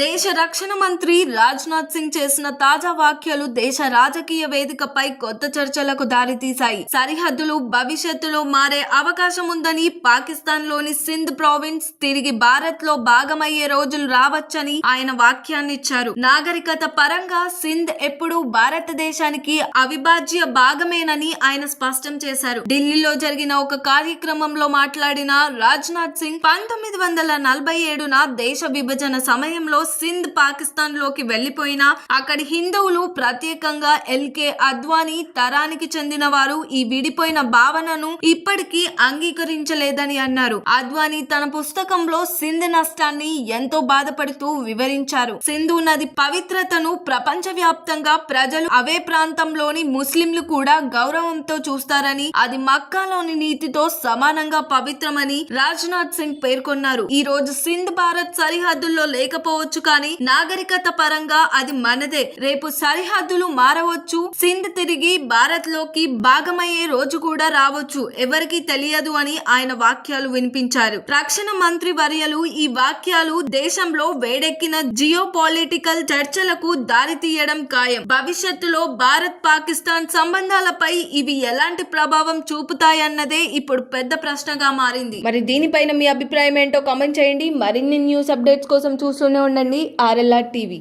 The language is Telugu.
దేశ రక్షణ మంత్రి రాజ్నాథ్ సింగ్ చేసిన తాజా వ్యాఖ్యలు దేశ రాజకీయ వేదికపై కొత్త చర్చలకు దారితీశాయి. సరిహద్దులు భవిష్యత్తులో మారే అవకాశం ఉందని పాకిస్తాన్లోని సింధ్ ప్రావిన్స్ తిరిగి భారత్లో భాగమయ్యే రోజులు రావచ్చని ఆయన వాక్యాన్నిచ్చారు నాగరికత పరంగా సింధ్ ఎప్పుడూ భారతదేశానికి అవిభాజ్య భాగమేనని ఆయన స్పష్టం చేశారు. ఢిల్లీలో జరిగిన ఒక కార్యక్రమంలో మాట్లాడిన రాజ్నాథ్ సింగ్ పంతొమ్మిది వందల నలభై ఏడున దేశ విభజన సమయంలో సింధ్ పాకిస్తాన్లోకి వెళ్ళిపోయినా అక్కడి హిందువులు ప్రత్యేకంగా ఎల్కే అద్వానీ తరానికి చెందిన వారు ఈ విడిపోయిన భావనను ఇప్పటికీ అంగీకరించలేదని అన్నారు. అద్వానీ తన పుస్తకంలో సింధ్ నష్టాన్ని ఎంతో బాధపడుతూ వివరించారు. సింధు నది పవిత్రతను ప్రపంచ వ్యాప్తంగా ప్రజలు అవే ప్రాంతంలోని ముస్లింలు కూడా గౌరవంతో చూస్తారని అది మక్కాలోని నీతితో సమానంగా పవిత్రమని రాజ్నాథ్ సింగ్ పేర్కొన్నారు. ఈ రోజు సింధ్ భారత్ సరిహద్దుల్లో లేకపోవచ్చు కానీ నాగరికత పరంగా అది మనదే. రేపు సరిహద్దులు మారవచ్చు. సింధ్ తిరిగి భారత్లోకి భాగమయ్యే రోజు కూడా రావచ్చు. ఎవరికి తెలియదు అని ఆయన వాక్యాలు వినిపించారు. రక్షణ మంత్రి వర్యలు ఈ వాక్యాలు దేశంలో వేడెక్కిన జియో పొలిటికల్ చర్చలకు దారితీయడం ఖాయం. భవిష్యత్తులో భారత్ పాకిస్తాన్ సంబంధాలపై ఇవి ఎలాంటి ప్రభావం చూపుతాయన్నదే ఇప్పుడు పెద్ద ప్రశ్నగా మారింది. మరి దీనిపైన మీ అభిప్రాయం ఏంటో కామెంట్ చేయండి. మరిన్ని న్యూస్ అప్డేట్స్ కోసం చూస్తూనే ఉండండి ఆర్ఎల్ఆర్ టీవీ